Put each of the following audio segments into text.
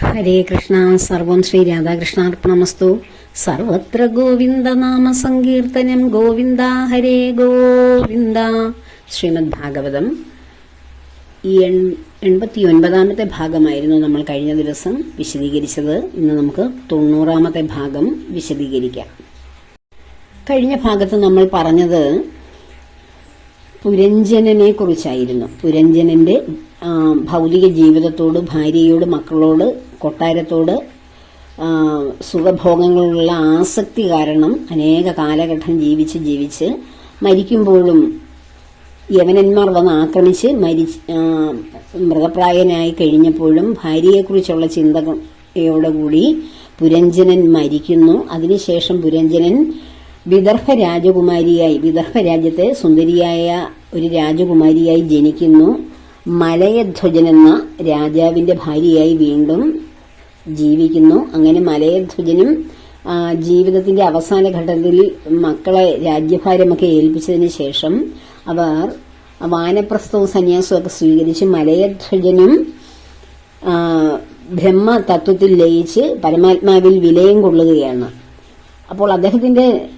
ഹരേ കൃഷ്ണ സർവം ശ്രീ രാധാകൃഷ്ണാർപ്പണമസ്തു. സർവത്ര ഗോവിന്ദ നാമ സങ്കീർത്തനം ഗോവിന്ദ ഹരേ ഗോവിന്ദ. ശ്രീമദ് ഭാഗവതം ഈ എൺപത്തി ഒൻപതാമത്തെ ഭാഗമായിരുന്നു നമ്മൾ കഴിഞ്ഞ ദിവസം വിശദീകരിച്ചത്. ഇന്ന് നമുക്ക് തൊണ്ണൂറാമത്തെ ഭാഗം വിശദീകരിക്കാം. കഴിഞ്ഞ ഭാഗത്ത് നമ്മൾ പറഞ്ഞത് പുരഞ്ജനനെ കുറിച്ചായിരുന്നു. പുരഞ്ജനന്റെ ഭൗതിക ജീവിതത്തോട് ഭാര്യയോട് മക്കളോട് കൊട്ടാരത്തോട് സുഖഭോഗങ്ങളുള്ള ആസക്തി കാരണം അനേക കാലഘട്ടം ജീവിച്ച് ജീവിച്ച് മരിക്കുമ്പോഴും യവനന്മാർ വന്ന് ആക്രമിച്ച് മരി മൃഗപ്രായനായി കഴിഞ്ഞപ്പോഴും ഭാര്യയെക്കുറിച്ചുള്ള ചിന്തയോടുകൂടി പുരഞ്ജനൻ മരിക്കുന്നു. അതിനുശേഷം പുരഞ്ജനൻ വിദർഭ രാജകുമാരിയായി വിദർഭ രാജ്യത്തെ സുന്ദരിയായ ഒരു രാജകുമാരിയായി ജനിക്കുന്നു. മലയധ്വജൻ എന്ന രാജാവിന്റെ ഭാര്യയായി വീണ്ടും ജീവിക്കുന്നു. അങ്ങനെ മലയധ്വജനും ജീവിതത്തിന്റെ അവസാന ഘട്ടത്തിൽ മക്കളെ രാജ്യഭാരമൊക്കെ ഏൽപ്പിച്ചതിന് ശേഷം അവർ വാനപ്രസ്ഥവും സന്യാസവും ഒക്കെ സ്വീകരിച്ച് മലയധ്വജനും ബ്രഹ്മ തത്വത്തിൽ ലയിച്ച് പരമാത്മാവിൽ വിലയം കൊള്ളുകയാണ്. അപ്പോൾ അദ്ദേഹത്തിന്റെ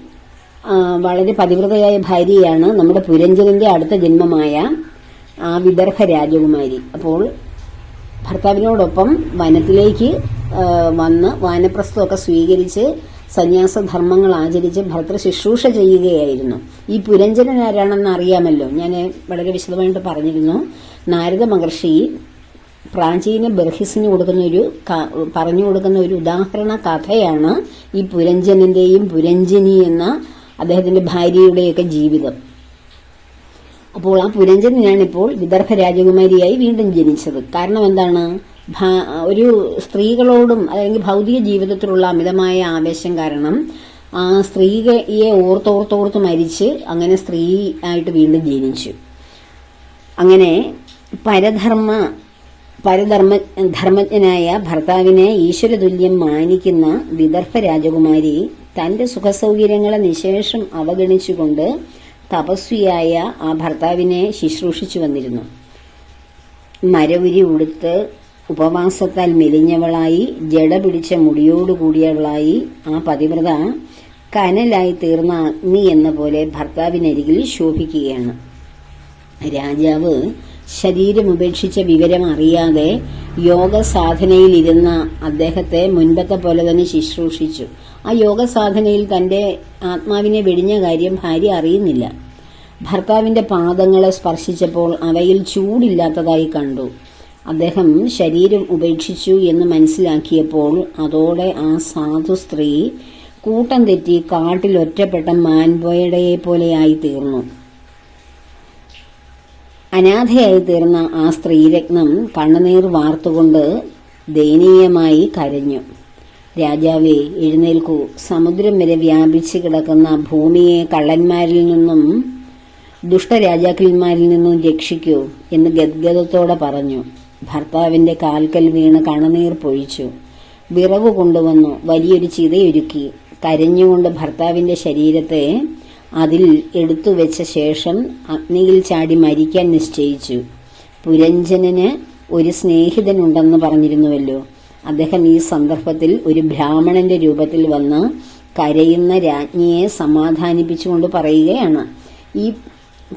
വളരെ പതിവ്രതയായ ഭാര്യയാണ് നമ്മുടെ പുരഞ്ജനന്റെ അടുത്ത ജന്മമായ ആ വിദർഭ രാജകുമാരി. അപ്പോൾ ഭർത്താവിനോടൊപ്പം വനത്തിലേക്ക് വന്ന് വാനപ്രസ്ഥമൊക്കെ സ്വീകരിച്ച് സന്യാസധർമ്മങ്ങൾ ആചരിച്ച് ഭർത്തൃ ശുശ്രൂഷ ചെയ്യുകയായിരുന്നു. ഈ പുരഞ്ജനൻ ആരാണെന്ന് അറിയാമല്ലോ? ഞാൻ വളരെ വിശദമായിട്ട് പറഞ്ഞിരുന്നു. നാരദ മഹർഷി പ്രാചീന ബർഹിസിന് കൊടുക്കുന്ന ഒരു പറഞ്ഞു കൊടുക്കുന്ന ഒരു ഉദാഹരണ കഥയാണ് ഈ പുരഞ്ജനന്റെയും പുരഞ്ജനി എന്ന അദ്ദേഹത്തിന്റെ ഭാര്യയുടെയൊക്കെ ജീവിതം. അപ്പോൾ ആ പുരഞ്ജനിയാണ് ഇപ്പോൾ വിദർഭ രാജകുമാരിയായി വീണ്ടും ജനിച്ചത്. കാരണം എന്താണ്? ഒരു സ്ത്രീകളോടും അല്ലെങ്കിൽ ഭൗതിക ജീവിതത്തിലുള്ള അമിതമായ ആവേശം കാരണം ആ സ്ത്രീയെ ഓർത്തോർത്തോർത്ത് മരിച്ച് അങ്ങനെ സ്ത്രീ ആയിട്ട് വീണ്ടും ജനിച്ചു. അങ്ങനെ പരധർമ്മ പരധർമ്മ ധർമ്മജ്ഞനായ ഭർത്താവിനെ ഈശ്വരതുല്യം മാനിക്കുന്ന വിദർഭ രാജകുമാരി തന്റെ സുഖസൗകര്യങ്ങളെ നിശേഷം അവഗണിച്ചുകൊണ്ട് തപസ്വിയായ ആ ഭർത്താവിനെ ശുശ്രൂഷിച്ചു വന്നിരുന്നു. മരവുരി ഉടുത്ത് ഉപവാസത്താൽ മെലിഞ്ഞവളായി ജട പിടിച്ച മുടിയോടുകൂടിയവളായി ആ പതിവ്രത കനലായി തീർന്ന അഗ്നി എന്ന പോലെ ഭർത്താവിനരികിൽ ശോഭിക്കുകയാണ്. രാജാവ് ശരീരം ശരീരമുപേക്ഷിച്ച വിവരം അറിയാതെ യോഗ സാധനയിലിരുന്ന അദ്ദേഹത്തെ മുൻപത്തെ പോലെ തന്നെ ശുശ്രൂഷിച്ചു. ആ യോഗ സാധനയിൽ തന്റെ ആത്മാവിനെ വെടിഞ്ഞ കാര്യം ഭാര്യ അറിയുന്നില്ല. ഭർത്താവിന്റെ പാദങ്ങളെ സ്പർശിച്ചപ്പോൾ അവയിൽ ചൂടില്ലാത്തതായി കണ്ടു. അദ്ദേഹം ശരീരം ഉപേക്ഷിച്ചു എന്ന് മനസ്സിലാക്കിയപ്പോൾ അതോടെ ആ സാധു സ്ത്രീ കൂട്ടം തെറ്റി കാട്ടിൽ ഒറ്റപ്പെട്ട മാൻപോയടയെ പോലെയായി തീർന്നു. അനാഥയായി തീർന്ന ആ സ്ത്രീരത്നം കണ്ണുനീർ വാർത്തുകൊണ്ട് ദയനീയമായി കരഞ്ഞു. രാജാവേ എഴുന്നേൽക്കൂ. സമുദ്രം വരെ വ്യാപിച്ചു കിടക്കുന്ന ഭൂമിയെ കള്ളന്മാരിൽ നിന്നും ദുഷ്ടരാജാക്കന്മാരിൽ നിന്നും രക്ഷിക്കൂ എന്ന് ഗദ്ഗതത്തോടെ പറഞ്ഞു. ഭർത്താവിന്റെ കാൽക്കൽ വീണ് കണുനീർ പൊഴിച്ചു. വിറവ് കൊണ്ടുവന്നു വലിയൊരു ചിതയൊരുക്കി. കരഞ്ഞുകൊണ്ട് ഭർത്താവിന്റെ ശരീരത്തെ അതിൽ എടുത്തു വെച്ച ശേഷം അഗ്നിയിൽ ചാടി മരിക്കാൻ നിശ്ചയിച്ചു. പുരഞ്ജനന് ഒരു സ്നേഹിതനുണ്ടെന്ന് പറഞ്ഞിരുന്നുവല്ലോ. അദ്ദേഹം ഈ സന്ദർഭത്തിൽ ഒരു ബ്രാഹ്മണന്റെ രൂപത്തിൽ വന്ന് കരയുന്ന രാജ്ഞിയെ സമാധാനിപ്പിച്ചുകൊണ്ട് പറയുകയാണ്. ഈ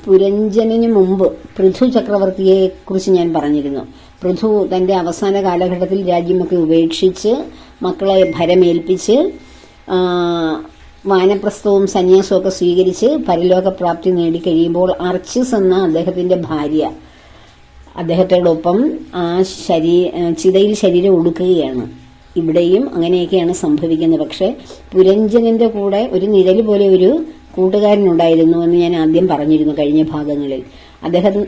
പുരഞ്ജനു മുമ്പ് പൃഥു ചക്രവർത്തിയെ കുറിച്ച് ഞാൻ പറഞ്ഞിരുന്നു. പൃഥു തന്റെ അവസാന കാലഘട്ടത്തിൽ രാജ്യമൊക്കെ ഉപേക്ഷിച്ച് മക്കളെ ഭരമേൽപ്പിച്ച് വാനപ്രസ്ഥവും സന്യാസവും ഒക്കെ സ്വീകരിച്ച് പരലോകപ്രാപ്തി നേടിക്കഴിയുമ്പോൾ അർച്ചിസ് എന്ന അദ്ദേഹത്തിന്റെ ഭാര്യ അദ്ദേഹത്തോടൊപ്പം ആ ശരീ ചിതയിൽ ശരീരം ഒടുക്കുകയാണ് ഇവിടെയും അങ്ങനെയൊക്കെയാണ് സംഭവിക്കുന്നത്. പക്ഷെ പുരഞ്ജനന്റെ കൂടെ ഒരു നിഴൽ പോലെ ഒരു കൂട്ടുകാരനുണ്ടായിരുന്നു എന്ന് ഞാൻ ആദ്യം പറഞ്ഞിരുന്നു കഴിഞ്ഞ ഭാഗങ്ങളിൽ. അദ്ദേഹം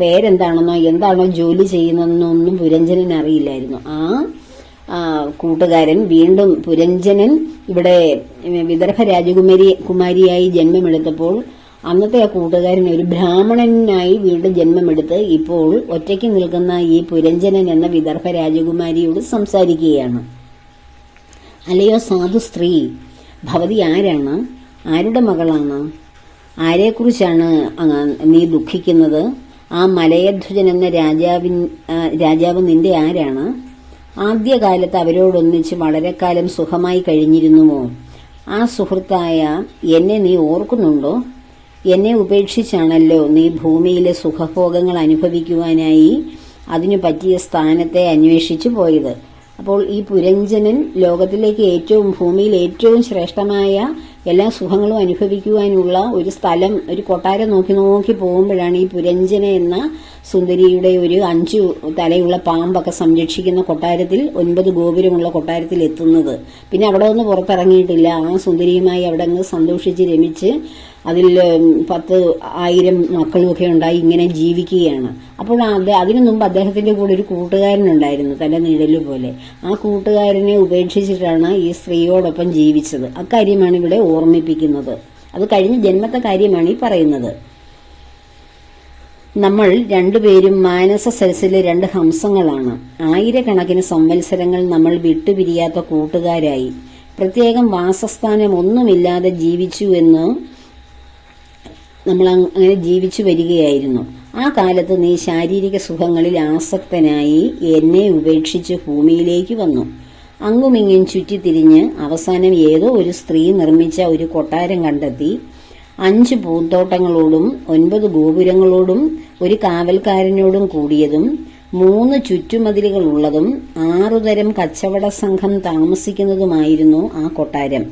പേരെന്താണെന്നോ എന്താണോ ജോലി ചെയ്യുന്നതെന്നോ ഒന്നും പുരഞ്ജനൻ അറിയില്ലായിരുന്നു. ആ, കൂട്ടുകാരൻ വീണ്ടും പുരഞ്ജനൻ ഇവിടെ വിദർഭ രാജകുമാരി കുമാരിയായി ജന്മമെടുത്തപ്പോൾ അന്നത്തെ ആ കൂട്ടുകാരൻ ഒരു ബ്രാഹ്മണനായി വീണ്ടും ജന്മമെടുത്ത് ഇപ്പോൾ ഒറ്റയ്ക്ക് നിൽക്കുന്ന ഈ പുരഞ്ജനൻ എന്ന വിദർഭ രാജകുമാരിയോട് സംസാരിക്കുകയാണ്. അല്ലയോ സാധു സ്ത്രീ ഭവതി ആരാണ്? ആരുടെ മകളാണ്? ആരെക്കുറിച്ചാണ് നീ ദുഃഖിക്കുന്നത്? ആ മലയധ്വജൻ എന്ന രാജാവിൻ രാജാവ് നിന്റെ ആരാണ്? ആദ്യകാലത്ത് അവരോടൊന്നിച്ച് വളരെ കാലം സുഖമായി കഴിഞ്ഞിരുന്നുവോ? ആ സുഹൃത്തായ എന്നെ നീ ഓർക്കുന്നുണ്ടോ? എന്നെ ഉപേക്ഷിച്ചാണല്ലോ നീ ഭൂമിയിലെ സുഖഭോഗങ്ങൾ അനുഭവിക്കുവാനായി അതിനു പറ്റിയ സ്ഥാനത്തെ അന്വേഷിച്ചു പോയത്. അപ്പോൾ ഈ പുരഞ്ജനൻ ലോകത്തിലേക്ക് ഏറ്റവും ഭൂമിയിൽ ഏറ്റവും ശ്രേഷ്ഠമായ എല്ലാ സുഖങ്ങളും അനുഭവിക്കുവാനുള്ള ഒരു സ്ഥലം ഒരു കൊട്ടാരം നോക്കി നോക്കി പോകുമ്പോഴാണ് ഈ പുരഞ്ജന എന്ന സുന്ദരിയുടെ ഒരു അഞ്ചു തലയുള്ള പാമ്പൊക്കെ സംരക്ഷിക്കുന്ന കൊട്ടാരത്തിൽ ഒൻപത് ഗോപുരമുള്ള കൊട്ടാരത്തിൽ എത്തുന്നത്. പിന്നെ അവിടെ ഒന്ന് പുറത്തിറങ്ങിയിട്ടില്ല. ആ സുന്ദരിയുമായി അവിടെ അങ്ങ് സന്തോഷിച്ച് രമിച്ച് അതിൽ പത്ത് ആയിരം മക്കളുമൊക്കെ ഉണ്ടായി ഇങ്ങനെ ജീവിക്കുകയാണ്. അപ്പോൾ അത് അതിനു മുമ്പ് അദ്ദേഹത്തിന്റെ കൂടെ ഒരു കൂട്ടുകാരനുണ്ടായിരുന്നു തന്റെ നിഴൽ പോലെ. ആ കൂട്ടുകാരനെ ഉപേക്ഷിച്ചിട്ടാണ് ഈ സ്ത്രീയോടൊപ്പം ജീവിച്ചത്. അക്കാര്യമാണ് ഇവിടെ ഓർമ്മിപ്പിക്കുന്നത്. അത് കഴിഞ്ഞ ജന്മത്തെ കാര്യമാണ് ഈ പറയുന്നത്. നമ്മൾ രണ്ടുപേരും മാനസ സരസിലെ രണ്ട് ഹംസങ്ങളാണ്. ആയിരക്കണക്കിന് സംവത്സരങ്ങൾ നമ്മൾ വിട്ടുപിരിയാത്ത കൂട്ടുകാരായി. പ്രത്യേകം വാസസ്ഥാനം ഒന്നുമില്ലാതെ ജീവിച്ചു എന്ന് നമ്മൾ അങ്ങനെ ജീവിച്ചു വരികയായിരുന്നു. ആ കാലത്ത് നീ ശാരീരിക സുഖങ്ങളിൽ ആസക്തനായി എന്നെ ഉപേക്ഷിച്ച് ഭൂമിയിലേക്ക് വന്നു. അങ്ങുമിങ്ങും ചുറ്റിത്തിരിഞ്ഞ് അവസാനം ഏതോ ഒരു സ്ത്രീ നിർമ്മിച്ച ഒരു കൊട്ടാരം കണ്ടെത്തി. അഞ്ച് പൂന്തോട്ടങ്ങളോടും ഒൻപത് ഗോപുരങ്ങളോടും ഒരു കാവൽക്കാരനോടും കൂടിയതും മൂന്ന് ചുറ്റുമതിലുകളുള്ളതും ആറുതരം കച്ചവട സംഘം താമസിക്കുന്നതുമായിരുന്നു ആ കൊട്ടാരം.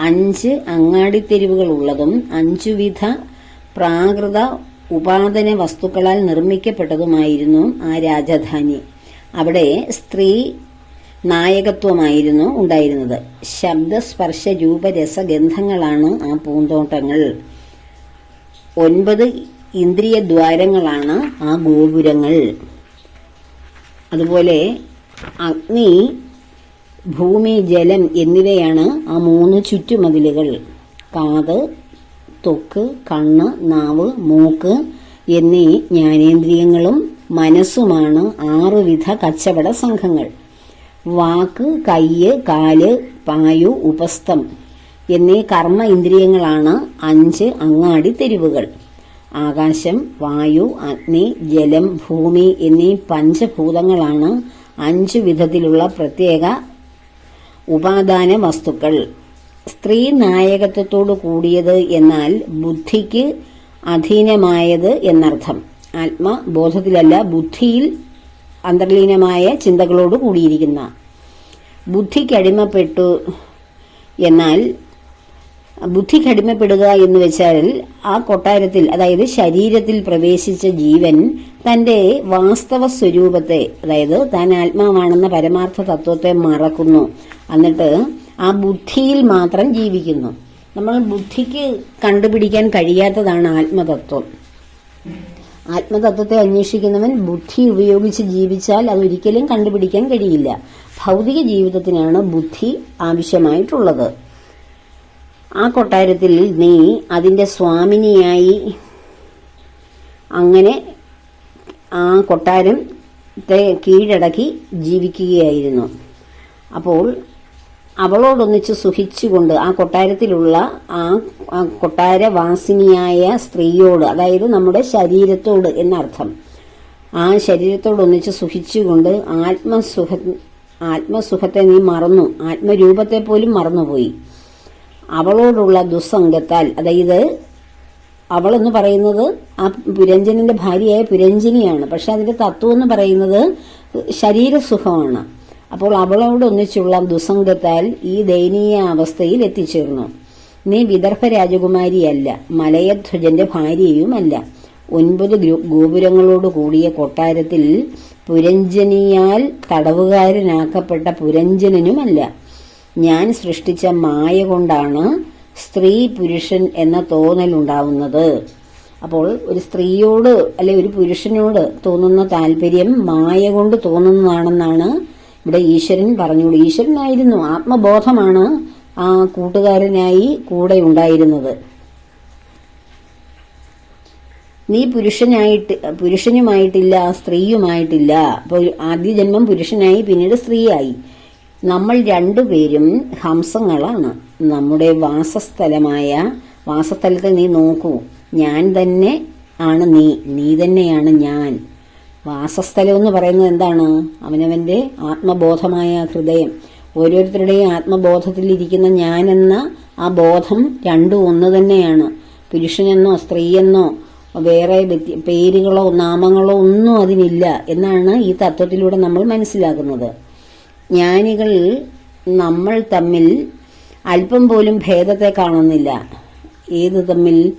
അഞ്ച് അങ്ങാടിത്തെരുവുകളുള്ളതും അഞ്ചുവിധ പ്രാകൃത ഉപാദന വസ്തുക്കളാൽ നിർമ്മിക്കപ്പെട്ടതുമായിരുന്നു ആ രാജധാനി. അവിടെ സ്ത്രീ നായകത്വമായിരുന്നു ഉണ്ടായിരുന്നത്. ശബ്ദസ്പർശ രൂപരസഗന്ധങ്ങളാണ് ആ പൂന്തോട്ടങ്ങൾ. ഒൻപത് ഇന്ദ്രിയ ദ്വാരങ്ങളാണ് ആ ഗോപുരങ്ങൾ. അതുപോലെ അഗ്നി ഭൂമി ജലം എന്നിവയാണ് ആ മൂന്ന് ചുറ്റുമതിലുകൾ. കാത് ത്വക്ക് കണ്ണ് നാവ് മൂക്ക് എന്നീ ജ്ഞാനേന്ദ്രിയങ്ങളും മനസ്സുമാണ് ആറുവിധ കച്ചവട സംഘങ്ങൾ. വാക്ക് കയ്യ് കാൽ പായു ഉപസ്ഥം എന്നീ കർമ്മ ഇന്ദ്രിയങ്ങളാണ് അഞ്ച് അങ്ങാടി തെരുവുകൾ. ആകാശം വായു അഗ്നി ജലം ഭൂമി എന്നീ പഞ്ചഭൂതങ്ങളാണ് അഞ്ചു വിധത്തിലുള്ള പ്രത്യേക ഉപാദാന വസ്തുക്കൾ സ്ത്രീ നായകത്വത്തോടു കൂടിയത് എന്നാൽ ബുദ്ധിക്ക് അധീനമായത് എന്നർത്ഥം. ആത്മബോധത്തിലല്ല ബുദ്ധിയിൽ അന്തർലീനമായ ചിന്തകളോട് കൂടിയിരിക്കുന്ന. ബുദ്ധിക്കടിമപ്പെട്ടു എന്നാൽ ബുദ്ധിക്കടിമപ്പെടുക എന്ന് വെച്ചാൽ ആ കൊട്ടാരത്തിൽ അതായത് ശരീരത്തിൽ പ്രവേശിച്ച ജീവൻ തന്റെ വാസ്തവ സ്വരൂപത്തെ അതായത് താൻ ആത്മാവാണെന്ന പരമാർത്ഥ തത്വത്തെ മറക്കുന്നു. എന്നിട്ട് ആ ബുദ്ധിയിൽ മാത്രം ജീവിക്കുന്നു. നമ്മൾ ബുദ്ധിക്ക് കണ്ടുപിടിക്കാൻ കഴിയാത്തതാണ് ആത്മതത്വം. ആത്മതത്വത്തെ അന്വേഷിക്കുന്നവൻ ബുദ്ധി ഉപയോഗിച്ച് ജീവിച്ചാൽ അതൊരിക്കലും കണ്ടുപിടിക്കാൻ കഴിയില്ല. ഭൗതിക ജീവിതത്തിനാണ് ബുദ്ധി ആവശ്യമായിട്ടുള്ളത്. ആ കൊട്ടാരത്തിൽ നീ അതിന്റെ സ്വാമിനിയായി അങ്ങനെ ആ കൊട്ടാരത്തെ കീഴടക്കി ജീവിക്കുകയായിരുന്നു. അപ്പോൾ അവളോടൊന്നിച്ച് സുഖിച്ചുകൊണ്ട് ആ കൊട്ടാരത്തിലുള്ള ആ കൊട്ടാരവാസിനിയായ സ്ത്രീയോട് അതായത് നമ്മുടെ ശരീരത്തോട് എന്നർത്ഥം. ആ ശരീരത്തോടൊന്നിച്ച് സുഖിച്ചുകൊണ്ട് ആത്മസുഖ ആത്മസുഖത്തെ നീ മറന്നു ആത്മരൂപത്തെ പോലും മറന്നുപോയി. അവളോടുള്ള ദുസ്സംഗത്താൽ അതായത് അവളെന്ന് പറയുന്നത് ആ പുരഞ്ജനന്റെ ഭാര്യയായ പുരഞ്ജനിയാണ്. പക്ഷെ അതിന്റെ തത്വം എന്ന് പറയുന്നത് ശരീരസുഖമാണ്. അപ്പോൾ അവളോട് ഒന്നിച്ചുള്ള ദുസംഗത്താൽ ഈ ദയനീയ അവസ്ഥയിൽ എത്തിച്ചേർന്നു. നീ വിദർഭ രാജകുമാരിയല്ല മലയധ്വജന്റെ ഭാര്യയുമല്ല. ഒൻപത് ഗോപുരങ്ങളോട് കൂടിയ കൊട്ടാരത്തിൽ പുരഞ്ജനിയാൽ തടവുകാരനാക്കപ്പെട്ട പുരഞ്ജനനുമല്ല. ഞാൻ സൃഷ്ടിച്ച മായ കൊണ്ടാണ് സ്ത്രീ പുരുഷൻ എന്ന തോന്നലുണ്ടാവുന്നത് അപ്പോൾ ഒരു സ്ത്രീയോട് അല്ലെ ഒരു പുരുഷനോട് തോന്നുന്ന താല്പര്യം മായ കൊണ്ട് തോന്നുന്നതാണെന്നാണ് ഇവിടെ ഈശ്വരൻ പറഞ്ഞുകൊണ്ട് ഈശ്വരനായിരുന്നു ആത്മബോധമാണ് ആ കൂട്ടുകാരനായി കൂടെ ഉണ്ടായിരുന്നത്. നീ പുരുഷനായിട്ട് പുരുഷനുമായിട്ടില്ല സ്ത്രീയുമായിട്ടില്ല. അപ്പോൾ ആദ്യ ജന്മം പുരുഷനായി പിന്നീട് സ്ത്രീയായി. നമ്മൾ രണ്ടുപേരും ഹംസങ്ങളാണ്. നമ്മുടെ വാസസ്ഥലമായ വാസസ്ഥലത്തെ നീ നോക്കൂ. ഞാൻ തന്നെ ആണ് നീ നീ തന്നെയാണ് ഞാൻ. വാസസ്ഥലം എന്ന് പറയുന്നത് എന്താണ്? അവനവന്റെ ആത്മബോധമായ ഹൃദയം. ഓരോരുത്തരുടെയും ആത്മബോധത്തിൽ ഇരിക്കുന്ന ഞാനെന്ന ആ ബോധം രണ്ടും ഒന്ന് തന്നെയാണ്. പുരുഷനെന്നോ സ്ത്രീയെന്നോ വേറെ പേരുകളോ നാമങ്ങളോ ഒന്നും അതിനില്ല എന്നാണ് ഈ തത്വത്തിലൂടെ നമ്മൾ മനസ്സിലാക്കുന്നത്. ജ്ഞാനികൾ നമ്മൾ തമ്മിൽ അല്പം പോലും ഭേദത്തെ കാണുന്നില്ല. ഏത് തമ്മിൽ?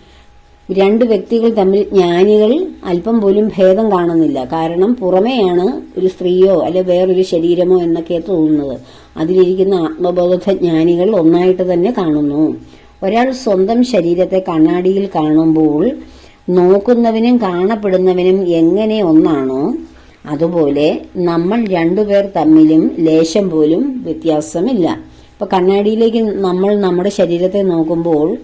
രണ്ട് വ്യക്തികൾ തമ്മിൽ ജ്ഞാനികൾ അല്പം പോലും ഭേദം കാണുന്നില്ല. കാരണം പുറമേയാണ് ഒരു സ്ത്രീയോ അല്ലെ വേറൊരു ശരീരമോ എന്നൊക്കെ തോന്നുന്നത്. അതിലിരിക്കുന്ന ആത്മബോധ ജ്ഞാനികൾ ഒന്നായിട്ട് തന്നെ കാണുന്നു. ഒരാൾ സ്വന്തം ശരീരത്തെ കണ്ണാടിയിൽ കാണുമ്പോൾ നോക്കുന്നവനും കാണപ്പെടുന്നവനും എങ്ങനെ ഒന്നാണോ അതുപോലെ നമ്മൾ രണ്ടുപേർ തമ്മിലും ലേശം പോലും വ്യത്യാസമില്ല. ഇപ്പൊ കണ്ണാടിയിലേക്ക് നമ്മൾ നമ്മുടെ ശരീരത്തെ നോക്കുമ്പോൾ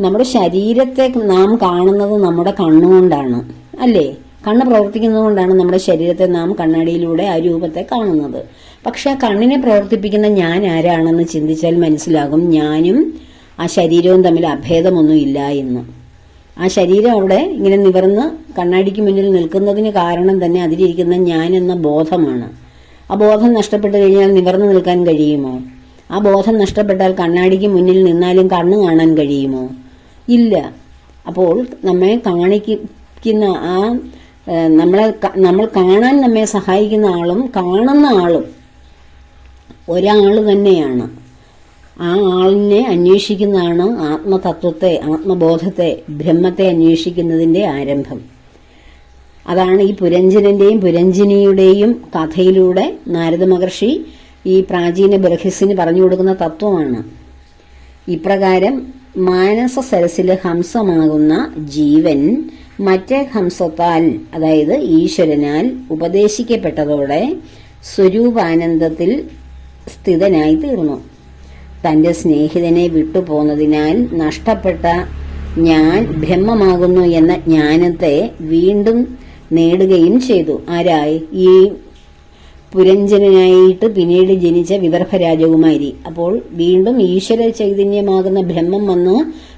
നമ്മുടെ ശരീരത്തെ നാം കാണുന്നത് നമ്മുടെ കണ്ണുകൊണ്ടാണ്. അല്ലേ? കണ്ണ് പ്രവർത്തിക്കുന്നതുകൊണ്ടാണ് നമ്മുടെ ശരീരത്തെ നാം കണ്ണാടിയിലൂടെ ആ രൂപത്തെ കാണുന്നത്. പക്ഷെ ആ കണ്ണിനെ പ്രവർത്തിപ്പിക്കുന്ന ഞാൻ ആരാണെന്ന് ചിന്തിച്ചാൽ മനസ്സിലാകും ഞാനും ആ ശരീരവും തമ്മിൽ അഭേദമൊന്നും ഇല്ല എന്ന്. ആ ശരീരം അവിടെ ഇങ്ങനെ നിവർന്ന് കണ്ണാടിക്ക് മുന്നിൽ നിൽക്കുന്നതിന് കാരണം തന്നെ അതിലിരിക്കുന്ന ഞാൻ എന്ന ബോധമാണ്. ആ ബോധം നഷ്ടപ്പെട്ടു കഴിഞ്ഞാൽ നിവർന്നു നിൽക്കാൻ കഴിയുമോ? ആ ബോധം നഷ്ടപ്പെട്ടാൽ കണ്ണാടിക്ക് മുന്നിൽ നിന്നാലും കണ്ണ് കാണാൻ കഴിയുമോ? ഇല്ല. അപ്പോൾ നമ്മെ കാണിക്കുന്ന ആ നമ്മളെ നമ്മൾ കാണാൻ നമ്മെ സഹായിക്കുന്ന ആളും കാണുന്ന ആളും ഒരാൾ തന്നെയാണ്. ആ ആളിനെ അന്വേഷിക്കുന്നതാണ് ആത്മതത്വത്തെ ആത്മബോധത്തെ ബ്രഹ്മത്തെ അന്വേഷിക്കുന്നതിന്റെ ആരംഭം. അതാണ് ഈ പുരഞ്ജനന്റെയും പുരഞ്ജിനിയുടെയും കഥയിലൂടെ നാരദ മഹർഷി ഈ പ്രാചീന ബർഹിസിന് പറഞ്ഞു കൊടുക്കുന്ന തത്വമാണ്. ഇപ്രകാരം മാനസ സരസിലെ ഹംസമാകുന്ന ജീവൻ മറ്റേ ഹംസത്താൽ അതായത് ഈശ്വരനാൽ ഉപദേശിക്കപ്പെട്ടതോടെ സ്വരൂപാനന്ദത്തിൽ സ്ഥിതനായി തീർന്നു തന്റെ സ്നേഹിതനെ വിട്ടുപോന്നതിനാൽ നഷ്ടപ്പെട്ട ഞാൻ ബ്രഹ്മമാകുന്നു എന്ന ജ്ഞാനത്തെ വീണ്ടും നേടുകയും ചെയ്തു. ആരായി? ഈ പുരഞ്ജനായിട്ട് പിന്നീട് ജനിച്ച വിദർഭ രാജകുമാരി അപ്പോൾ വീണ്ടും ഈശ്വര ചൈതന്യമാകുന്ന ബ്രഹ്മം വന്ന്.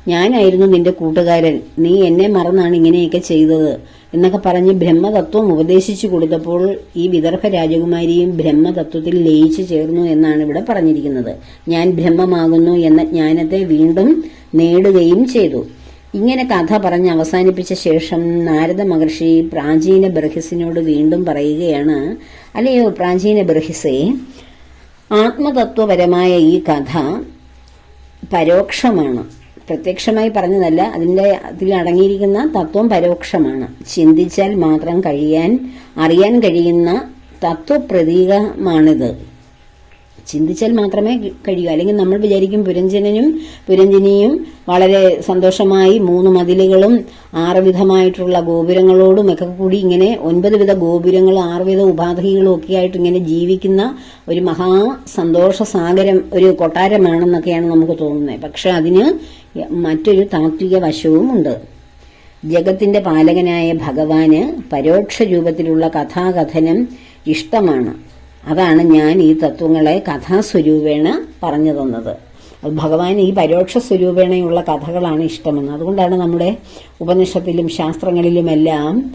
ഞാനായിരുന്നു നിന്റെ കൂട്ടുകാരൻ. നീ എന്നെ മറന്നാണ് ഇങ്ങനെയൊക്കെ ചെയ്തത് എന്നൊക്കെ പറഞ്ഞ് ബ്രഹ്മതത്വം ഉപദേശിച്ചു കൊടുത്തപ്പോൾ ഈ വിദർഭ രാജകുമാരിയും ബ്രഹ്മതത്വത്തിൽ ലയിച്ചു ചേർന്നു എന്നാണ് ഇവിടെ പറഞ്ഞിരിക്കുന്നത്. ഞാൻ ബ്രഹ്മമാകുന്നു എന്ന ജ്ഞാനത്തെ വീണ്ടും നേടുകയും ചെയ്തു. ഇങ്ങനെ കഥ പറഞ്ഞ് അവസാനിപ്പിച്ച ശേഷം നാരദ മഹർഷി പ്രാചീന ബർഹിസിനോട് വീണ്ടും പറയുകയാണ് അല്ലയോ പ്രാചീന ബർഹിസേ? ആത്മതത്വപരമായ ഈ കഥ പരോക്ഷമാണ്. പ്രത്യക്ഷമായി പറഞ്ഞതല്ല അതിന്റെ അതിൽ അടങ്ങിയിരിക്കുന്ന തത്വം പരോക്ഷമാണ്. ചിന്തിച്ചാൽ മാത്രം കഴിയാൻ അറിയാൻ കഴിയുന്ന തത്വപ്രതീകമാണിത്. ചിന്തിച്ചാൽ മാത്രമേ കഴിയൂ. അല്ലെങ്കിൽ നമ്മൾ വിചാരിക്കും പുരഞ്ജനനും പുരഞ്ജനിയും വളരെ സന്തോഷമായി മൂന്ന് മതിലുകളും ആറ് വിധമായിട്ടുള്ള ഗോപുരങ്ങളോടും ഒക്കെ കൂടി ഇങ്ങനെ ഒൻപത് വിധ ഗോപുരങ്ങളും ആറ് വിധ ഉപാധികളും ഒക്കെ ആയിട്ട് ഇങ്ങനെ ജീവിക്കുന്ന ഒരു മഹാ സന്തോഷ സാഗരം ഒരു കൊട്ടാരമാണെന്നൊക്കെയാണ് നമുക്ക് തോന്നുന്നത്. പക്ഷെ അതിന് മറ്റൊരു താത്വിക വശവുമുണ്ട് ജഗത്തിന്റെ പാലകനായ ഭഗവാന് പരോക്ഷ രൂപത്തിലുള്ള കഥാകഥനം ഇഷ്ടമാണ്. അതാണ് ഞാൻ ഈ തത്വങ്ങളെ കഥാസ്വരൂപേണ പറഞ്ഞു തന്നത് ഭഗവാൻ ഈ പരോക്ഷ സ്വരൂപേണയുള്ള കഥകളാണ് ഇഷ്ടമെന്ന്. അതുകൊണ്ടാണ് നമ്മുടെ ഉപനിഷത്തിലും ശാസ്ത്രങ്ങളിലുമെല്ലാം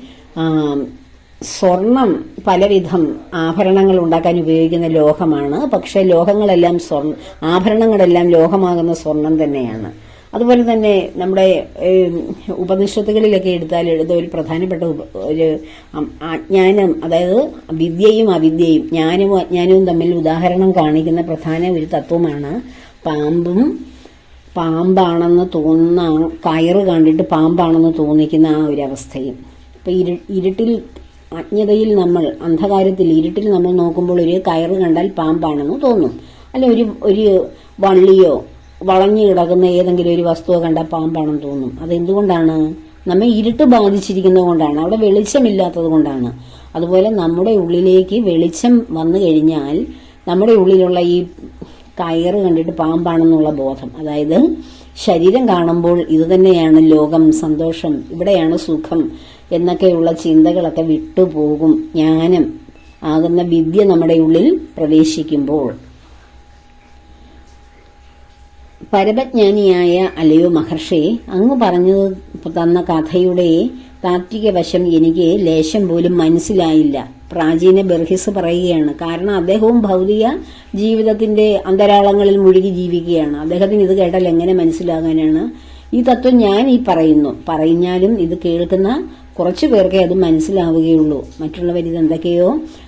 സ്വർണം പലവിധം ആഭരണങ്ങൾ ഉണ്ടാക്കാൻ ഉപയോഗിക്കുന്ന ലോഹമാണ്. പക്ഷേ ലോഹങ്ങളെല്ലാം സ്വർണ ആഭരണങ്ങളെല്ലാം ലോഹമാകുന്ന സ്വർണം തന്നെയാണ്. അതുപോലെ തന്നെ നമ്മുടെ ഉപനിഷത്തുകളിലൊക്കെ എടുത്താൽ എഴുത ഒരു പ്രധാനപ്പെട്ട ഒരു അജ്ഞാനം അതായത് വിദ്യയും അവിദ്യയും ജ്ഞാനവും അജ്ഞാനവും തമ്മിൽ ഉദാഹരണം കാണിക്കുന്ന പ്രധാന ഒരു തത്വമാണ് പാമ്പും പാമ്പാണെന്ന് തോന്നുന്ന കയറ് കണ്ടിട്ട് പാമ്പാണെന്ന് തോന്നിക്കുന്ന ആ ഒരു അവസ്ഥയും. ഇപ്പം ഇരു ഇരുട്ടിൽ അജ്ഞതയിൽ നമ്മൾ അന്ധകാരത്തിൽ ഇരുട്ടിൽ നമ്മൾ നോക്കുമ്പോൾ ഒരു കയറ് കണ്ടാൽ പാമ്പാണെന്ന് തോന്നും. അല്ലെ ഒരു ഒരു വള്ളിയോ വളഞ്ഞു കിടക്കുന്ന ഏതെങ്കിലും ഒരു വസ്തുവോ കണ്ടാൽ പാമ്പാണെന്ന് തോന്നും. അതെന്തുകൊണ്ടാണ്? നമ്മെ ഇരുട്ട് ബാധിച്ചിരിക്കുന്നത് കൊണ്ടാണ്. അവിടെ വെളിച്ചമില്ലാത്തത് കൊണ്ടാണ്. അതുപോലെ നമ്മുടെ ഉള്ളിലേക്ക് വെളിച്ചം വന്നു കഴിഞ്ഞാൽ നമ്മുടെ ഉള്ളിലുള്ള ഈ കയറ് കണ്ടിട്ട് പാമ്പാണെന്നുള്ള ബോധം. അതായത് ശരീരം കാണുമ്പോൾ ഇത് തന്നെയാണ് ലോകം സന്തോഷം ഇവിടെയാണ് സുഖം എന്നൊക്കെയുള്ള ചിന്തകളൊക്കെ വിട്ടുപോകും. ജ്ഞാനം ആകുന്ന വിദ്യ നമ്മുടെ ഉള്ളിൽ പ്രവേശിക്കുമ്പോൾ. പരമജ്ഞാനിയായ അലയോ മഹർഷി അങ്ങ് പറഞ്ഞു തന്ന കഥയുടെ താത്വിക വശം എനിക്ക് ലേശം പോലും മനസ്സിലായില്ല. പ്രാചീന ബർഹിസ് പറയുകയാണ് കാരണം അദ്ദേഹവും ഭൗതിക ജീവിതത്തിന്റെ അന്തരാളങ്ങളിൽ മുഴുകി ജീവിക്കുകയാണ്. അദ്ദേഹത്തിന് ഇത് കേട്ടാൽ എങ്ങനെ മനസ്സിലാകാനാണ്? ഈ തത്വം ഞാൻ ഈ പറയുന്നു. പറഞ്ഞാലും ഇത് കേൾക്കുന്ന കുറച്ചു പേർക്കേ അത് മനസ്സിലാവുകയുള്ളൂ. മറ്റുള്ളവർ ഇത് എന്തൊക്കെയോ ആ,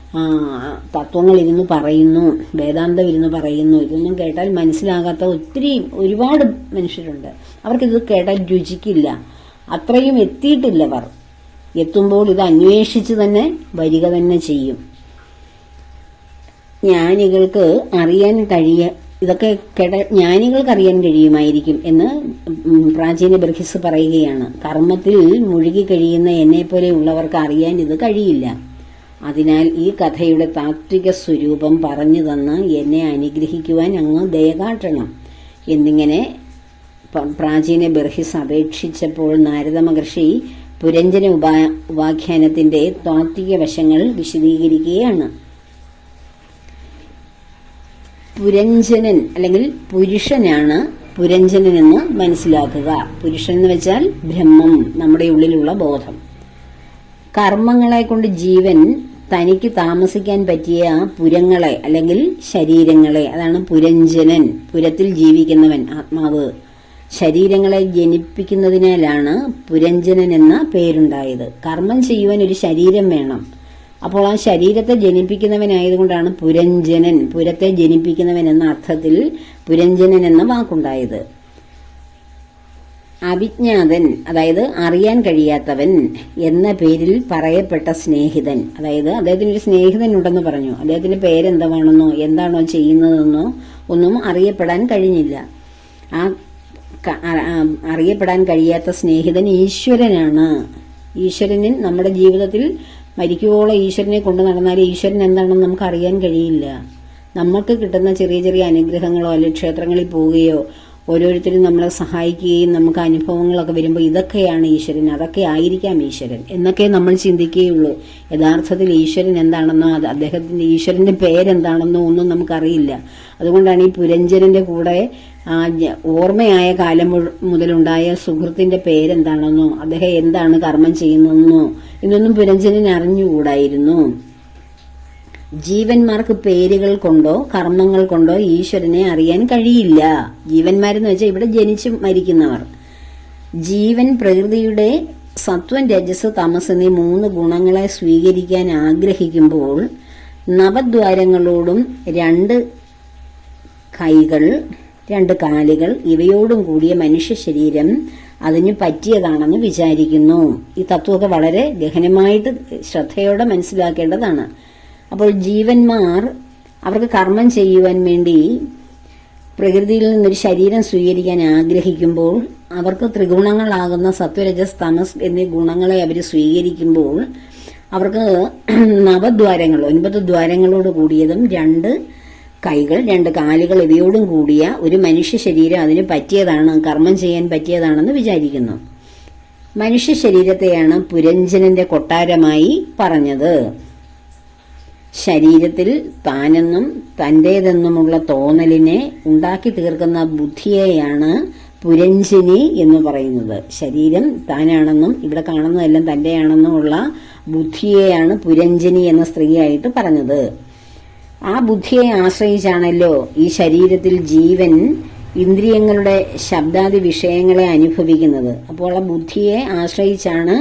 തത്വങ്ങൾ ഇരുന്ന് പറയുന്നു വേദാന്തം ഇരുന്ന് പറയുന്നു. ഇതൊന്നും കേട്ടാൽ മനസ്സിലാകാത്ത ഒത്തിരി ഒരുപാട് മനുഷ്യരുണ്ട്. അവർക്കിത് കേട്ടാൽ രുചിക്കില്ല. അത്രയും എത്തിയിട്ടില്ലവർ എത്തുമ്പോൾ ഇത് അന്വേഷിച്ച് തന്നെ വരിക തന്നെ ചെയ്യും. ജ്ഞാനികൾക്ക് അറിയാൻ കഴിയ ഇതൊക്കെ കേട്ട ജ്ഞാനികൾക്ക് അറിയാൻ കഴിയുമായിരിക്കും എന്ന് പ്രാചീന ബർഹിസ് പറയുകയാണ്. കർമ്മത്തിൽ മുഴുകി കഴിയുന്ന എന്നെ പോലെയുള്ളവർക്ക് അറിയാൻ ഇത് കഴിയില്ല. അതിനാൽ ഈ കഥയുടെ താത്വിക സ്വരൂപം പറഞ്ഞു തന്ന് എന്നെ അനുഗ്രഹിക്കുവാൻ അങ്ങ് ദയ കാട്ടണം. എന്നിങ്ങനെ പ്രാചീന ബർഹിസ് അപേക്ഷിച്ചപ്പോൾ നാരദ മഹർഷി പുരഞ്ജന ഉപാ ഉപാഖ്യാനത്തിന്റെ താത്വിക വശങ്ങൾ വിശദീകരിക്കുകയാണ്. പുരഞ്ജനൻ അല്ലെങ്കിൽ പുരുഷനാണ് പുരഞ്ജനൻ എന്ന് മനസ്സിലാക്കുക. പുരുഷൻ എന്ന് വെച്ചാൽ ബ്രഹ്മം നമ്മുടെ ഉള്ളിലുള്ള ബോധം. കർമ്മങ്ങളെ കൊണ്ട് ജീവൻ തനിക്ക് താമസിക്കാൻ പറ്റിയ പുരങ്ങളെ അല്ലെങ്കിൽ ശരീരങ്ങളെ അതാണ് പുരഞ്ജനൻ പുരത്തിൽ ജീവിക്കുന്നവൻ ആത്മാവ്. ശരീരങ്ങളെ ജനിപ്പിക്കുന്നതിനാലാണ് പുരഞ്ജനൻ എന്ന പേരുണ്ടായത്. കർമ്മം ചെയ്യുവാൻ ഒരു ശരീരം വേണം. അപ്പോൾ ആ ശരീരത്തെ ജനിപ്പിക്കുന്നവനായതുകൊണ്ടാണ് പുരഞ്ജനൻ പുരത്തെ ജനിപ്പിക്കുന്നവൻ എന്ന അർത്ഥത്തിൽ പുരഞ്ജനൻ എന്ന വാക്കുണ്ടായത്. അവിജ്ഞാതൻ അതായത് അറിയാൻ കഴിയാത്തവൻ എന്ന പേരിൽ പറയപ്പെട്ട സ്നേഹിതൻ. അതായത് അദ്ദേഹത്തിന് ഒരു സ്നേഹിതൻ ഉണ്ടെന്ന് പറഞ്ഞു. അദ്ദേഹത്തിന്റെ പേരെന്താണെന്നോ എന്താണോ ചെയ്യുന്നതെന്നോ ഒന്നും അറിയപ്പെടാൻ കഴിഞ്ഞില്ല. ആ- അറിയപ്പെടാൻ കഴിയാത്ത സ്നേഹിതൻ ഈശ്വരനാണ്. ഈശ്വരനിൽ നമ്മുടെ ജീവിതത്തിൽ മരിക്കുവോളം ഈശ്വരനെ കൊണ്ടു നടന്നാൽ ഈശ്വരൻ എന്താണെന്ന് നമുക്ക് അറിയാൻ കഴിയില്ല. നമുക്ക് കിട്ടുന്ന ചെറിയ ചെറിയ അനുഗ്രഹങ്ങളോ അല്ലെങ്കിൽ ക്ഷേത്രങ്ങളിൽ പോവുകയോ ഓരോരുത്തരും നമ്മളെ സഹായിക്കുകയും നമുക്ക് അനുഭവങ്ങളൊക്കെ വരുമ്പോൾ ഇതൊക്കെയാണ് ഈശ്വരൻ അതൊക്കെ ആയിരിക്കാം ഈശ്വരൻ എന്നൊക്കെ നമ്മൾ ചിന്തിക്കുകയുള്ളൂ. യഥാർത്ഥത്തിൽ ഈശ്വരൻ എന്താണെന്നോ അത് അദ്ദേഹത്തിന്റെ ഈശ്വരന്റെ പേരെന്താണെന്നോ ഒന്നും നമുക്കറിയില്ല. അതുകൊണ്ടാണ് ഈ പുരഞ്ജനന്റെ കൂടെ ആ ഓർമ്മയായ കാലം മുതലുണ്ടായ സുഹൃത്തിന്റെ പേരെന്താണെന്നോ അദ്ദേഹം എന്താണ് കർമ്മം ചെയ്യുന്നതെന്നോ ഇതൊന്നും പുരഞ്ജനൻ അറിഞ്ഞുകൂടായിരുന്നു. ജീവന്മാർക്ക് പേരുകൾ കൊണ്ടോ കർമ്മങ്ങൾ കൊണ്ടോ ഈശ്വരനെ അറിയാൻ കഴിയില്ല. ജീവന്മാരെന്ന് വെച്ചാൽ ഇവിടെ ജനിച്ച് മരിക്കുന്നവർ. ജീവൻ പ്രകൃതിയുടെ സത്വം രജസ് തമസ് എന്നീ മൂന്ന് ഗുണങ്ങളെ സ്വീകരിക്കാൻ ആഗ്രഹിക്കുമ്പോൾ നവദ്വാരങ്ങളോടും രണ്ട് കൈകൾ രണ്ട് കാലുകൾ ഇവയോടും കൂടിയ മനുഷ്യ ശരീരം അതിന് പറ്റിയതാണെന്ന് വിചാരിക്കുന്നു. ഈ തത്വമൊക്കെ വളരെ ഗഹനമായിട്ട് ശ്രദ്ധയോടെ മനസ്സിലാക്കേണ്ടതാണ്. അപ്പോൾ ജീവന്മാർ അവർക്ക് കർമ്മം ചെയ്യുവാൻ വേണ്ടി പ്രകൃതിയിൽ നിന്നൊരു ശരീരം സ്വീകരിക്കാൻ ആഗ്രഹിക്കുമ്പോൾ അവർക്ക് ത്രിഗുണങ്ങളാകുന്ന സത്വരജസ് തമസ് എന്നീ ഗുണങ്ങളെ അവർ സ്വീകരിക്കുമ്പോൾ അവർക്ക് നവദ്വാരങ്ങൾ ഒൻപത് ദ്വാരങ്ങളോട് കൂടിയതും രണ്ട് കൈകൾ രണ്ട് കാലുകൾ ഇവയോടും കൂടിയ ഒരു മനുഷ്യ ശരീരം അതിന് പറ്റിയതാണ് കർമ്മം ചെയ്യാൻ പറ്റിയതാണെന്ന് വിചാരിക്കുന്നു. മനുഷ്യ ശരീരത്തെയാണ് പുരഞ്ജനന്റെ കൊട്ടാരമായി പറഞ്ഞത്. ശരീരത്തിൽ താനെന്നും തന്റേതെന്നുമുള്ള തോന്നലിനെ ഉണ്ടാക്കി തീർക്കുന്ന ബുദ്ധിയെയാണ് പുരഞ്ജിനി എന്ന് പറയുന്നത്. ശരീരം താനാണെന്നും ഇവിടെ കാണുന്നതെല്ലാം തന്റെയാണെന്നുമുള്ള ബുദ്ധിയെയാണ് പുരഞ്ജിനി എന്ന സ്ത്രീയായിട്ട് പറഞ്ഞത്. ആ ബുദ്ധിയെ ആശ്രയിച്ചാണല്ലോ ഈ ശരീരത്തിൽ ജീവൻ ഇന്ദ്രിയങ്ങളുടെ ശബ്ദാദി വിഷയങ്ങളെ അനുഭവിക്കുന്നത്. അപ്പോൾ ആ ബുദ്ധിയെ ആശ്രയിച്ചാണ്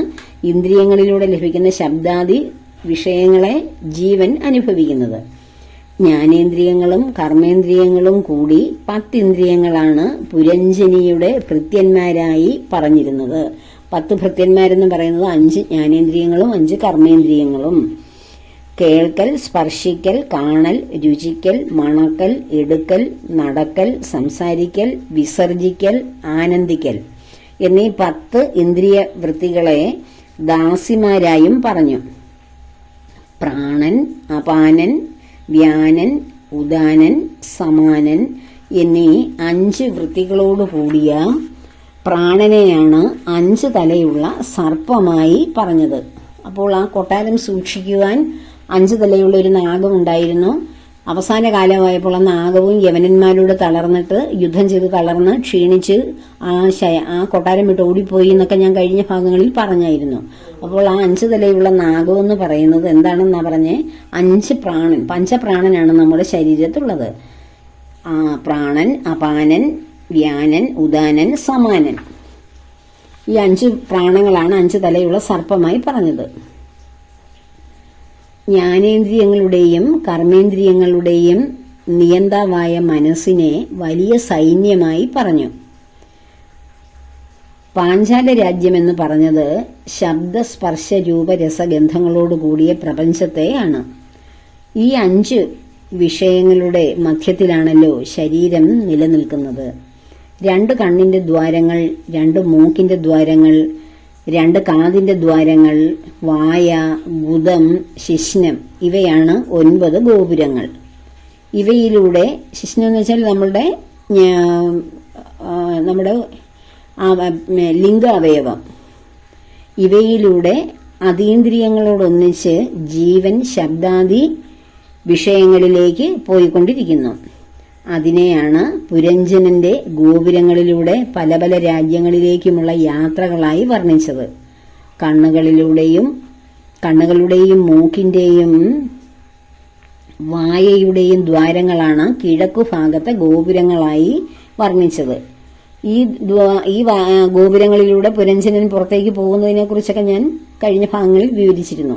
ഇന്ദ്രിയങ്ങളിലൂടെ ലഭിക്കുന്ന ശബ്ദാദി വിഷയങ്ങളെ ജീവൻ അനുഭവിക്കുന്നത്. ജ്ഞാനേന്ദ്രിയങ്ങളും കർമ്മേന്ദ്രിയങ്ങളും കൂടി പത്തിന്ദ്രിയങ്ങളാണ് പുരഞ്ജനിയുടെ ഭൃത്യന്മാരായി പറഞ്ഞിരുന്നത്. പത്ത് ഭൃത്യന്മാരെന്ന് പറയുന്നത് അഞ്ച് ജ്ഞാനേന്ദ്രിയങ്ങളും അഞ്ച് കർമ്മേന്ദ്രിയങ്ങളും. കേൾക്കൽ സ്പർശിക്കൽ കാണൽ രുചിക്കൽ മണക്കൽ എടുക്കൽ നടക്കൽ സംസാരിക്കൽ വിസർജിക്കൽ ആനന്ദിക്കൽ എന്നീ പത്ത് ഇന്ദ്രിയ വൃത്തികളെ ദാസിമാരായും പറഞ്ഞു. പ്രാണൻ അപാനൻ വ്യാനൻ ഉദാനൻ സമാനൻ എന്നീ അഞ്ച് വൃത്തികളോട് കൂടിയ പ്രാണനെയാണ് അഞ്ച് തലയുള്ള സർപ്പമായി പറഞ്ഞത്. അപ്പോൾ ആ കൊട്ടാരം സൂക്ഷിക്കുവാൻ അഞ്ച് തലയുള്ള ഒരു നാഗം ഉണ്ടായിരുന്നു. അവസാന കാലമായപ്പോൾ ആ നാഗവും യവനന്മാരോട് തളർന്നിട്ട് യുദ്ധം ചെയ്ത് തളർന്ന് ക്ഷീണിച്ച് ആ ശയ ആ കൊട്ടാരം വിട്ട് ഓടിപ്പോയി എന്നൊക്കെ ഞാൻ കഴിഞ്ഞ ഭാഗങ്ങളിൽ പറഞ്ഞായിരുന്നു. അപ്പോൾ ആ അഞ്ച് തലയുള്ള നാഗം എന്ന് പറയുന്നത് എന്താണെന്നാ പറഞ്ഞേ? അഞ്ച് പ്രാണൻ പഞ്ചപ്രാണനാണ് നമ്മുടെ ശരീരത്തുള്ളത്. ആ പ്രാണൻ അപാനൻ വ്യാനൻ ഉദാനൻ സമാനൻ. ഈ അഞ്ച് പ്രാണങ്ങളാണ് അഞ്ച് തലയുള്ള സർപ്പമായി പറഞ്ഞത്. ജ്ഞാനേന്ദ്രിയങ്ങളുടെയും കർമ്മേന്ദ്രിയങ്ങളുടെയും നിയന്താവായ മനസ്സിനെ വലിയ സൈന്യമായി പറഞ്ഞു. പാഞ്ചാല രാജ്യമെന്ന് പറഞ്ഞത് ശബ്ദസ്പർശ രൂപരസഗന്ധങ്ങളോട് കൂടിയ പ്രപഞ്ചത്തെയാണ് ഈ അഞ്ച് വിഷയങ്ങളുടെ മധ്യത്തിലാണല്ലോ ശരീരം നിലനിൽക്കുന്നത്. രണ്ട് കണ്ണിന്റെ ദ്വാരങ്ങൾ രണ്ട് മൂക്കിന്റെ ദ്വാരങ്ങൾ രണ്ട് കാതിന്റെ ദ്വാരങ്ങൾ വായ ഗുദം ശിശ്നം ഇവയാണ് ഒൻപത് ഗോപുരങ്ങൾ. ഇവയിലൂടെ ശിശ്നം എന്ന് വെച്ചാൽ നമ്മളുടെ നമ്മുടെ ലിംഗ അവയവം. ഇവയിലൂടെ അതീന്ദ്രിയങ്ങളോടൊന്നിച്ച് ജീവൻ ശബ്ദാദി വിഷയങ്ങളിലേക്ക് പോയിക്കൊണ്ടിരിക്കുന്നു. അതിനെയാണ് പുരഞ്ജനന്റെ ഗോപുരങ്ങളിലൂടെ പല പല രാജ്യങ്ങളിലേക്കുമുള്ള യാത്രകളായി വർണിച്ചത്. കണ്ണുകളിലൂടെയും കണ്ണുകളുടെയും മൂക്കിന്റെയും വായയുടെയും ദ്വാരങ്ങളാണ് കിഴക്കു ഭാഗത്തെ ഗോപുരങ്ങളായി വർണിച്ചത്. ഈ ഈ ഗോപുരങ്ങളിലൂടെ പുരഞ്ജനൻ പുറത്തേക്ക് പോകുന്നതിനെ കുറിച്ചൊക്കെ ഞാൻ കഴിഞ്ഞ ഭാഗങ്ങളിൽ വിവരിച്ചിരുന്നു.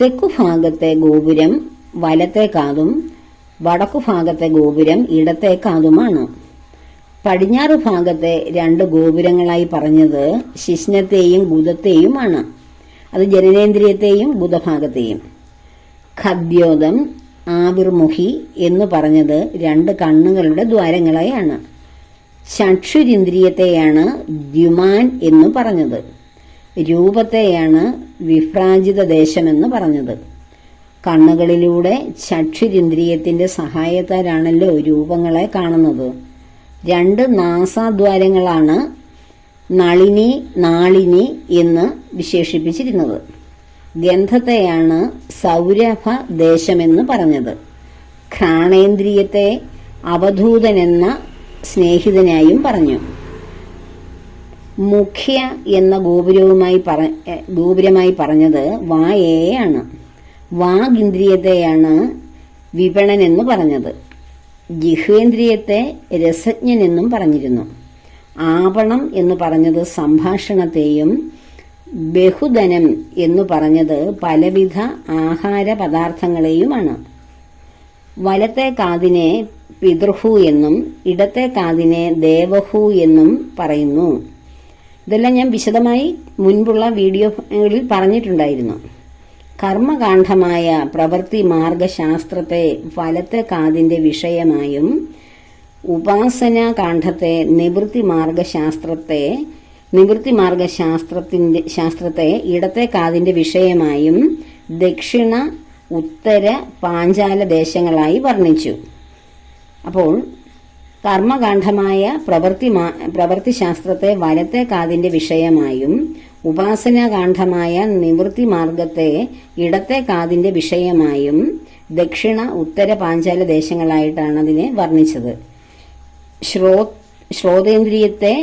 തെക്കു ഭാഗത്തെ ഗോപുരം വലത്തെ കാതും വടക്കു ഭാഗത്തെ ഗോപുരം ഇടത്തെ കാതുമാണ് പടിഞ്ഞാറ് ഭാഗത്തെ രണ്ട് ഗോപുരങ്ങളായി പറഞ്ഞത് ശിശ്നത്തെയും ബുധത്തെയുമാണ്. അത് ജനനേന്ദ്രിയത്തെയും ബുധഭാഗത്തെയും. ഖദ്യോതം ആവിർമുഖി എന്ന് പറഞ്ഞത് രണ്ട് കണ്ണുകളുടെ ദ്വാരങ്ങളെയാണ്. ചക്ഷുരിന്ദ്രിയത്തെയാണ് ദ്യുമാൻ എന്ന് പറഞ്ഞത്. രൂപത്തെയാണ് വിഭ്രാജിത ദേശമെന്ന് പറഞ്ഞത്. കണ്ണുകളിലൂടെ ചക്ഷുരിന്ദ്രിയത്തിന്റെ സഹായത്താലാണല്ലോ രൂപങ്ങളെ കാണുന്നത്. രണ്ട് നാസാദ്വാരങ്ങളാണ് നളിനി നാളിനി എന്ന് വിശേഷിപ്പിച്ചിരുന്നത്. ഗന്ധത്തെയാണ് സൗരഭ ദേശമെന്ന് പറഞ്ഞത്. ഘ്രാണേന്ദ്രിയത്തെ അവധൂതനെന്ന സ്നേഹിതനായും പറഞ്ഞു. മുഖ്യ എന്ന ഗോപുരവുമായി ഗോപുരമായി പറഞ്ഞത് വായയാണ്. വാഗിന്ദ്രിയത്തെയാണ് വിപണൻ എന്ന് പറഞ്ഞത്. ജിഹ്വേന്ദ്രിയത്തെ രസജ്ഞൻ എന്നും പറഞ്ഞിരുന്നു. ആപണം എന്ന് പറഞ്ഞത് സംഭാഷണത്തെയും ബഹുധനം എന്ന് പറഞ്ഞത് പലവിധ ആഹാര പദാർത്ഥങ്ങളെയുമാണ് വലത്തെ കാതിനെ പിതൃഹു എന്നും ഇടത്തെ കാതിനെ ദേവഹു എന്നും പറയുന്നു. ഇതെല്ലാം ഞാൻ വിശദമായി മുൻപുള്ള വീഡിയോകളിൽ പറഞ്ഞിട്ടുണ്ടായിരുന്നു. കർമ്മകാന്ഡമായ പ്രവൃത്തി മാർഗശാസ്ത്രത്തെ ഫലത്തെ കാതിന്റെ വിഷയമായും ഉപാസനാകാന്ഡത്തെ നിവൃത്തി മാർഗശാസ്ത്രത്തെ നിവൃത്തി മാർഗശാസ്ത്രത്തിന്റെ ശാസ്ത്രത്തെ ഇടത്തെ കാതിന്റെ വിഷയമായും ദക്ഷിണ ഉത്തര പാഞ്ചാല ദേശങ്ങളായി വർണിച്ചു. അപ്പോൾ കർമ്മകാന്ഡമായ പ്രവൃത്തി പ്രവൃത്തി ശാസ്ത്രത്തെ വലത്തെ കാതിന്റെ വിഷയമായും ഉപാസനാകാന്ഡമായ നിവൃത്തി മാർഗത്തെ ഇടത്തെ കാതിന്റെ വിഷയമായും ദക്ഷിണ ഉത്തര പാഞ്ചാല ദേശങ്ങളായിട്ടാണ് അതിനെ വർണിച്ചത്. ശ്രോ ശ്രോതേന്ദ്രിയത്തെ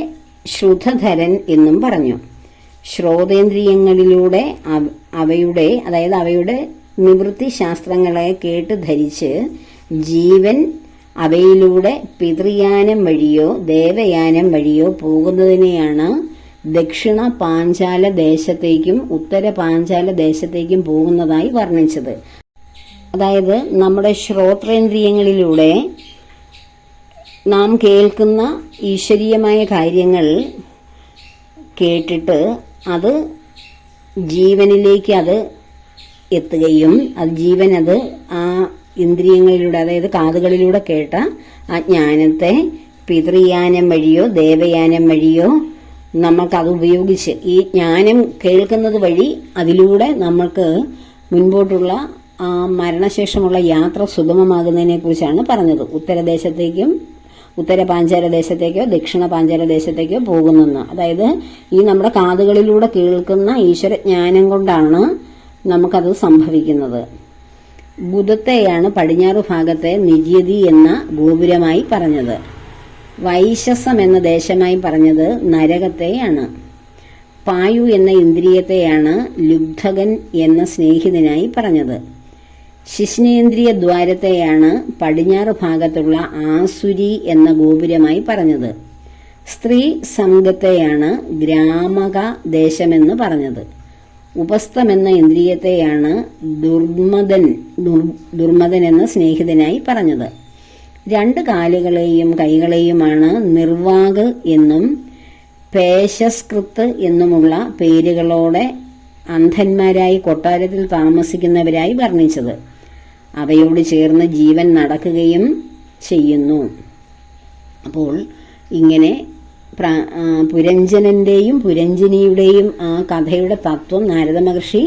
ശ്രുതധരൻ എന്നും പറഞ്ഞു. ശ്രോതേന്ദ്രിയങ്ങളിലൂടെ അവയുടെ അതായത് അവയുടെ നിവൃത്തി ശാസ്ത്രങ്ങളെ കേട്ട് ധരിച്ച് ജീവൻ അവയിലൂടെ പിതൃയാനം വഴിയോ ദേവയാനം വഴിയോ പോകുന്നതിനെയാണ് ദക്ഷിണ പാഞ്ചാല ദേശത്തേക്കും ഉത്തര പാഞ്ചാല ദേശത്തേക്കും പോകുന്നതായി വർണിച്ചത്. അതായത് നമ്മുടെ ശ്രോത്രേന്ദ്രിയങ്ങളിലൂടെ നാം കേൾക്കുന്ന ഈശ്വരീയമായ കാര്യങ്ങൾ കേട്ടിട്ട് അത് ജീവനിലേക്ക് അത് എത്തുകയും അത് ജീവൻ അത് ആ ഇന്ദ്രിയങ്ങളിലൂടെ അതായത് കാതുകളിലൂടെ കേട്ട ആ ജ്ഞാനത്തെ പിതൃയാനം വഴിയോ ദേവയാനം വഴിയോ നമ്മൾക്കത് ഉപയോഗിച്ച് ഈ ജ്ഞാനം കേൾക്കുന്നത് വഴി അതിലൂടെ നമ്മൾക്ക് മുൻപോട്ടുള്ള മരണശേഷമുള്ള യാത്ര സുഗമമാകുന്നതിനെ കുറിച്ചാണ് പറഞ്ഞത്. ഉത്തരദേശത്തേക്കും ഉത്തര പാഞ്ചാല ദേശത്തേക്കോ ദക്ഷിണ പാഞ്ചാല ദേശത്തേക്കോ പോകുന്നെന്ന്. അതായത് ഈ നമ്മുടെ കാതുകളിലൂടെ കേൾക്കുന്ന ഈശ്വരജ്ഞാനം കൊണ്ടാണ് നമുക്കത് സംഭവിക്കുന്നത്. ബുധത്തെയാണ് പടിഞ്ഞാറ് ഭാഗത്തെ നിര്യതി എന്ന ഗോപുരമായി പറഞ്ഞത്. വൈശസം എന്ന ദേശമായി പറഞ്ഞത് നരകത്തെയാണ്. പായു എന്ന ഇന്ദ്രിയത്തെയാണ് ലുബ്ധകൻ എന്ന സ്നേഹിതനായി പറഞ്ഞത്. ശിശ്നേന്ദ്രിയ ദ്വാരത്തെയാണ് പടിഞ്ഞാറ് ഭാഗത്തുള്ള ആസുരി എന്ന ഗോപുരമായി പറഞ്ഞത്. സ്ത്രീ സംഘത്തെയാണ് ഗ്രാമക ദേശമെന്ന് പറഞ്ഞത്. ഉപസ്ഥം എന്ന ഇന്ദ്രിയത്തെയാണ് ദുർമദൻ ദുർ- ദുർമദൻ എന്ന സ്നേഹിതനായി പറഞ്ഞത്. രണ്ട് കാലുകളെയും കൈകളെയുമാണ് നിർവാഗ് എന്നും പേശസ്കൃത്ത് എന്നുമുള്ള പേരുകളോടെ അന്ധന്മാരായി കൊട്ടാരത്തിൽ താമസിക്കുന്നവരായി വർണിച്ചത്. അവയോട് ചേർന്ന് ജീവൻ നടക്കുകയും ചെയ്യുന്നു. അപ്പോൾ ഇങ്ങനെ പുരഞ്ജനന്റെയും പുരഞ്ജനിയുടെയും ആ കഥയുടെ തത്വം നാരദ മഹർഷി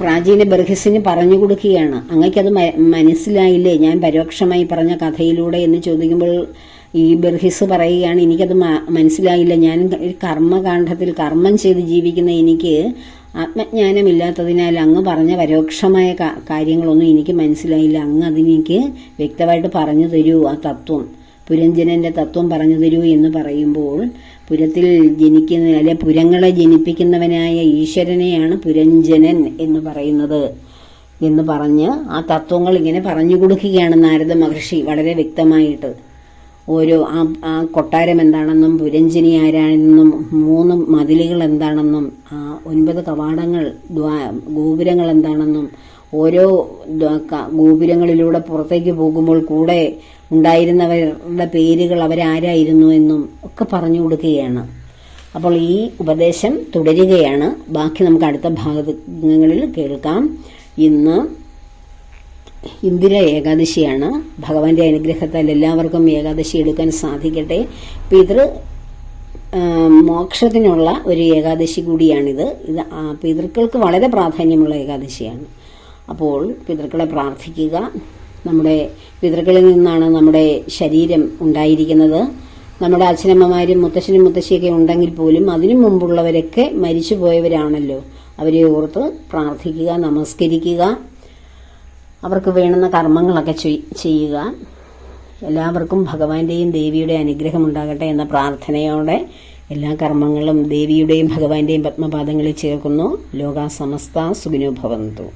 പ്രാചീന ബർഹിസിന് പറഞ്ഞു കൊടുക്കുകയാണ്. അങ്ങക്കത് മനസ്സിലായില്ലേ? ഞാൻ പരോക്ഷമായി പറഞ്ഞ കഥയിലൂടെ എന്ന് ചോദിക്കുമ്പോൾ ഈ ബർഹിസ് പറയുകയാണ് എനിക്കത് മനസ്സിലായില്ല. ഞാൻ കർമ്മകാന്ഡത്തിൽ കർമ്മം ചെയ്ത് ജീവിക്കുന്ന എനിക്ക് ആത്മജ്ഞാനമില്ലാത്തതിനാൽ അങ്ങ് പറഞ്ഞ പരോക്ഷമായ കാര്യങ്ങളൊന്നും എനിക്ക് മനസ്സിലായില്ല. അങ്ങ് അതിനെനിക്ക് വ്യക്തമായിട്ട് പറഞ്ഞു തരൂ ആ തത്വം. പുരഞ്ജനന്റെ തത്വം പറഞ്ഞു തരൂ എന്ന് പറയുമ്പോൾ പുരത്തിൽ ജനിക്കുന്ന അല്ലെ പുരങ്ങളെ ജനിപ്പിക്കുന്നവനായ ഈശ്വരനെയാണ് പുരഞ്ജനൻ എന്ന് പറയുന്നത് എന്ന് പറഞ്ഞ് ആ തത്വങ്ങൾ ഇങ്ങനെ പറഞ്ഞു കൊടുക്കുകയാണ് നാരദ മഹർഷി വളരെ വ്യക്തമായിട്ട്. ഓരോ ആ ആ കൊട്ടാരം എന്താണെന്നും പുരഞ്ജനി ആരാണെന്നും മൂന്ന് മതിലുകൾ എന്താണെന്നും ആ ഒൻപത് കവാടങ്ങൾ ഗോപുരങ്ങൾ എന്താണെന്നും ഓരോ ഗോപുരങ്ങളിലൂടെ പുറത്തേക്ക് പോകുമ്പോൾ കൂടെ ഉണ്ടായിരുന്നവരുടെ പേരുകൾ അവരാരായിരുന്നു എന്നും ഒക്കെ പറഞ്ഞു കൊടുക്കുകയാണ്. അപ്പോൾ ഈ ഉപദേശം തുടരുകയാണ്. ബാക്കി നമുക്ക് അടുത്ത ഭാഗങ്ങളിൽ കേൾക്കാം. ഇന്ന് ഇന്ദിര ഏകാദശിയാണ്. ഭഗവാന്റെ അനുഗ്രഹത്താൽ എല്ലാവർക്കും ഏകാദശി എടുക്കാൻ സാധിക്കട്ടെ. പിതൃ മോക്ഷത്തിനുള്ള ഒരു ഏകാദശി കൂടിയാണിത്. ഇത് പിതൃക്കൾക്ക് വളരെ പ്രാധാന്യമുള്ള ഏകാദശിയാണ്. അപ്പോൾ പിതൃക്കളെ പ്രാർത്ഥിക്കുക. നമ്മുടെ പിതൃക്കളിൽ നിന്നാണ് നമ്മുടെ ശരീരം ഉണ്ടായിരിക്കുന്നത്. നമ്മുടെ അച്ഛനമ്മമാരും മുത്തശ്ശനും മുത്തശ്ശിയൊക്കെ ഉണ്ടെങ്കിൽ പോലും അതിനു മുമ്പുള്ളവരൊക്കെ മരിച്ചു പോയവരാണല്ലോ അവരെ ഓർത്ത് പ്രാർത്ഥിക്കുക നമസ്കരിക്കുക. അവർക്ക് വേണ്ടുന്ന കർമ്മങ്ങളൊക്കെ ചെയ്യുക. എല്ലാവർക്കും ഭഗവാന്റെയും ദേവിയുടെ അനുഗ്രഹം ഉണ്ടാകട്ടെ എന്ന പ്രാർത്ഥനയോടെ എല്ലാ കർമ്മങ്ങളും ദേവിയുടെയും ഭഗവാന്റെയും പത്മപാദങ്ങളിൽ ചേർക്കുന്നു. ലോകാ സമസ്ത ഭവന്തു.